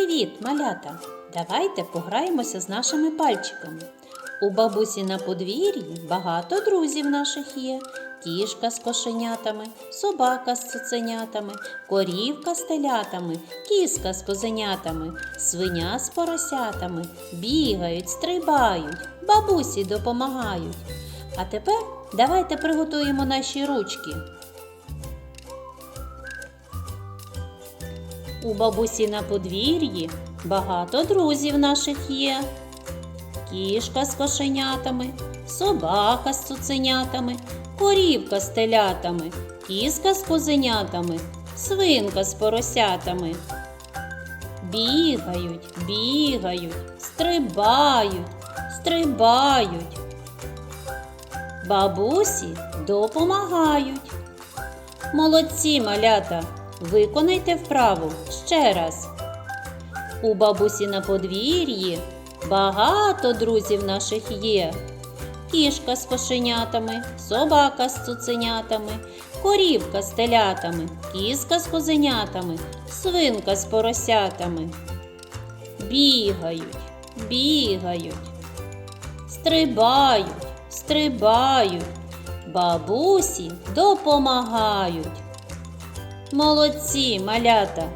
привіт, малята! Давайте пограємося з нашими пальчиками. У бабусі на подвір'ї багато друзів наших є. Кішка з кошенятами, собака з цуценятами, корівка з телятами, кіска з козенятами, свиня з поросятами, бігають, стрибають, бабусі допомагають. А тепер давайте приготуємо наші ручки. У бабусі на подвір'ї багато друзів наших є. Кішка з кошенятами, собака з цуценятами, корівка з телятами, кіска з козенятами, свинка з поросятами. Бігають, бігають, стрибають, стрибають. Бабусі допомагають. Молодці, малята, виконайте вправу ще раз. У бабусі на подвір'ї багато друзів наших є. Кішка з кошенятами, собака з цуценятами, корівка з телятами, кіска з козенятами, свинка з поросятами. Бігають, бігають, стрибають, стрибають, бабусі допомагають. Молодці, малята!